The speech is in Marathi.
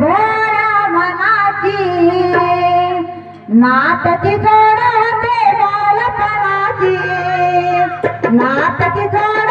भोळ्या मनाची. नाताची जोड होते बालपणाची. नाताची जोड